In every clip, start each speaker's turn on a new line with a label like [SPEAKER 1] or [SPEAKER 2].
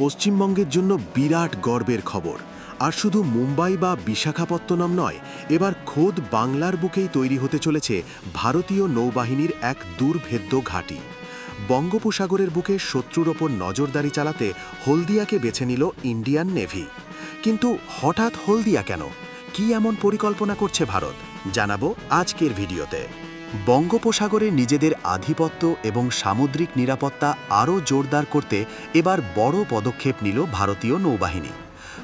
[SPEAKER 1] পশ্চিমবঙ্গের জন্য বিরাট গর্বের খবর। আর শুধু মুম্বাই বা বিশাখাপত্তনম নয়, এবার খোদ বাংলার বুকেই তৈরি হতে চলেছে ভারতীয় নৌবাহিনীর এক দুর্ভেদ্য ঘাঁটি। বঙ্গোপসাগরের বুকে শত্রুর ওপর নজরদারি চালাতে হলদিয়াকে বেছে নিল ইন্ডিয়ান নেভি। কিন্তু হঠাৎ হলদিয়া কেন? কি এমন পরিকল্পনা করছে ভারত? জানাব আজকের ভিডিওতে। বঙ্গোপসাগরে নিজেদের আধিপত্য এবং সামুদ্রিক নিরাপত্তা আরও জোরদার করতে এবার বড় পদক্ষেপ নিল ভারতীয় নৌবাহিনী।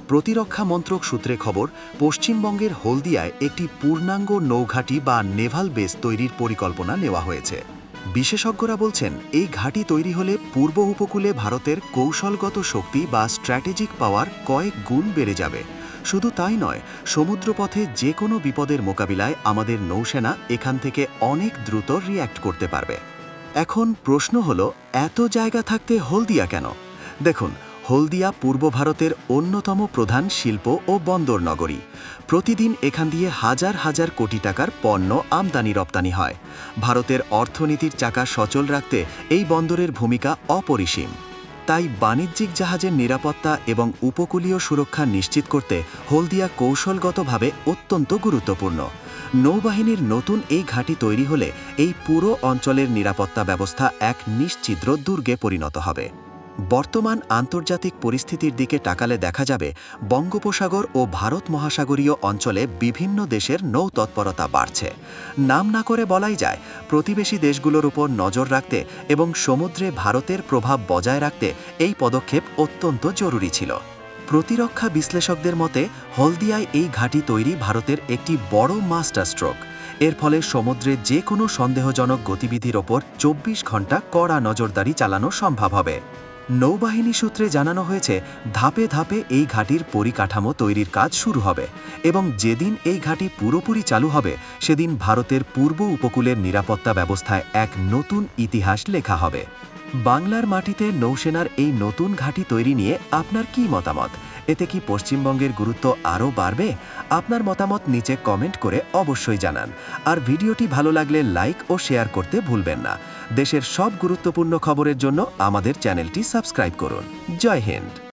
[SPEAKER 1] প্রতিরক্ষা মন্ত্রক সূত্রে খবর, পশ্চিমবঙ্গের হলদিয়ায় একটি পূর্ণাঙ্গ নৌঘাঁটি বা নেভাল বেস তৈরির পরিকল্পনা নেওয়া হয়েছে। বিশেষজ্ঞরা বলছেন, এই ঘাঁটি তৈরি হলে পূর্ব উপকূলে ভারতের কৌশলগত শক্তি বা স্ট্র্যাটেজিক পাওয়ার কয়েক গুণ বেড়ে যাবে। শুধু তাই নয়, সমুদ্রপথে যে কোনো বিপদের মোকাবিলায় আমাদের নৌসেনা এখান থেকে অনেক দ্রুত রিয়্যাক্ট করতে পারবে। এখন প্রশ্ন হল, এত জায়গা থাকতে হলদিয়া কেন? দেখুন, হলদিয়া পূর্ব ভারতের অন্যতম প্রধান শিল্প ও বন্দর নগরী। প্রতিদিন এখান দিয়ে হাজার হাজার কোটি টাকার পণ্য আমদানি রপ্তানি হয়। ভারতের অর্থনীতির চাকা সচল রাখতে এই বন্দরের ভূমিকা অপরিসীম। তাই বাণিজ্যিক জাহাজের নিরাপত্তা এবং উপকূলীয় সুরক্ষা নিশ্চিত করতে হলদিয়া কৌশলগতভাবে অত্যন্ত গুরুত্বপূর্ণ। নৌবাহিনীর নতুন এই ঘাঁটি তৈরি হলে এই পুরো অঞ্চলের নিরাপত্তা ব্যবস্থা এক নিশ্চিদ্র দুর্গে পরিণত হবে। বর্তমান আন্তর্জাতিক পরিস্থিতির দিকে তাকালে দেখা যাবে, বঙ্গোপসাগর ও ভারত মহাসাগরীয় অঞ্চলে বিভিন্ন দেশের নৌ তৎপরতা বাড়ছে। নাম না করে বলাই যায়, প্রতিবেশী দেশগুলোর উপর নজর রাখতে এবং সমুদ্রে ভারতের প্রভাব বজায় রাখতে এই পদক্ষেপ অত্যন্ত জরুরি ছিল। প্রতিরক্ষা বিশ্লেষকদের মতে, হলদিয়ায় এই ঘাঁটি তৈরি ভারতের একটি বড় মাস্টার স্ট্রোক। এর ফলে সমুদ্রে যে কোনো সন্দেহজনক গতিবিধির ওপর চব্বিশ ঘণ্টা কড়া নজরদারি চালানো সম্ভব হবে। নৌবাহিনী সূত্রে জানানো হয়েছে, ধাপে ধাপে এই ঘাটির পরিকাঠামো তৈরির কাজ শুরু হবে এবং যেদিন এই ঘাটি পুরোপুরি চালু হবে, সেদিন ভারতের পূর্ব উপকূলের নিরাপত্তা ব্যবস্থায় এক নতুন ইতিহাস লেখা হবে। বাংলার মাটিতে নৌসেনার এই নতুন ঘাঁটি তৈরি নিয়ে আপনার কি মতামত? এতে কি পশ্চিমবঙ্গের গুরুত্ব আরও বাড়বে? আপনার মতামত নিচে কমেন্ট করে অবশ্যই জানান। আর ভিডিওটি ভালো লাগলে লাইক ও শেয়ার করতে ভুলবেন না। দেশের সব গুরুত্বপূর্ণ খবরের জন্য আমাদের চ্যানেলটি সাবস্ক্রাইব করুন। জয় হিন্দ।